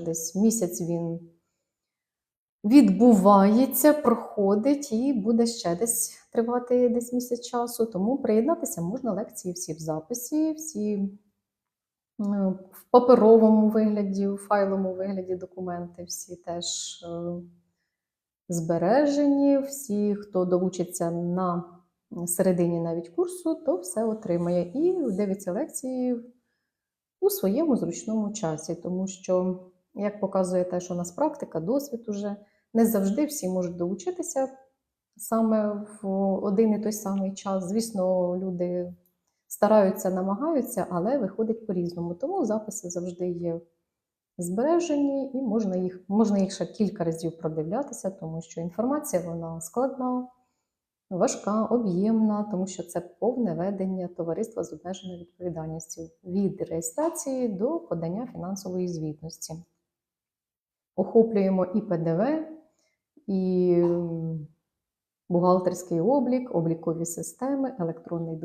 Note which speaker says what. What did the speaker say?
Speaker 1: десь місяць він відбувається, проходить і буде ще десь тривати десь місяць часу. Тому приєднатися можна лекції всі в записі, всі е, в паперовому вигляді, в файловому вигляді документи, всі теж е, збережені. Всі, хто долучиться на середині навіть курсу, то все отримає і дивиться лекції у своєму зручному часі, тому що, як показує те, що у нас практика, досвід уже не завжди всі можуть долучитися саме в один і той самий час. Звісно, люди стараються, намагаються, але виходить по-різному. Тому записи завжди є збережені, і можна їх, можна їх ще кілька разів продивлятися, тому що інформація вона складна, важка, об'ємна, тому що це повне ведення товариства з обмеженою відповідальністю від реєстрації до подання фінансової звітності. Охоплюємо і ПДВ, і бухгалтерський облік, облікові системи, електронний